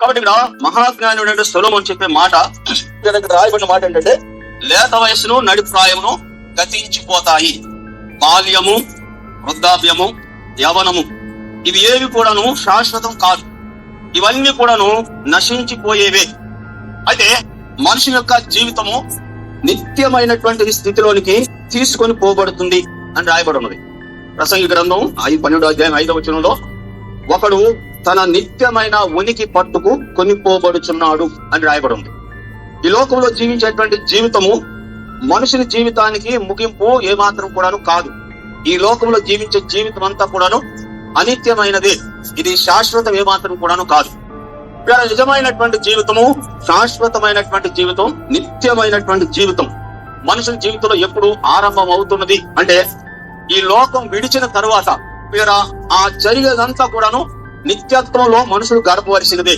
కాబట్టి ఇక్కడ మహాజ్ఞానుడు సొలోమోన్ చెప్పే మాట ఇక్కడ రాయబడిన మాట ఏంటంటే లేత వయసును నడిప్రాయమును గతించిపోతాయి. బాల్యము వృద్ధాప్యము యవనము. ఇవి ఏవి కూడాను శాశ్వతం కాదు. ఇవన్నీ కూడాను నశించిపోయేవే. అయితే మనిషి యొక్క జీవితము నిత్యమైనటువంటి స్థితిలోనికి తీసుకొని పోబడుతుంది అని రాయబడి ఉన్నది. ప్రసంగి గ్రంథం ఐదు పన్నెండు అధ్యాయం ఐదవ వచనంలో ఒకడు తన నిత్యమైన ఉనికి పట్టుకు కొనిపోబడుచున్నాడు అని రాయబడి ఉంది ఈ లోకంలో జీవించేటువంటి జీవితము మనుషుని జీవితానికి ముగింపు ఏమాత్రం కూడాను కాదు. ఈ లోకంలో జీవించే జీవితం అంతా కూడాను అనిత్యమైనది. ఇది శాశ్వతం ఏమాత్రం కూడాను కాదు. ఇక్కడ నిజమైనటువంటి జీవితము శాశ్వతమైనటువంటి జీవితం నిత్యమైనటువంటి జీవితం మనుషుల జీవితంలో ఎప్పుడు ఆరంభం అవుతున్నది అంటే ఈ లోకం విడిచిన తరువాత ఆ జరిగేదంతా కూడాను నిత్యత్వంలో మనుషులు గడపవలసినదే.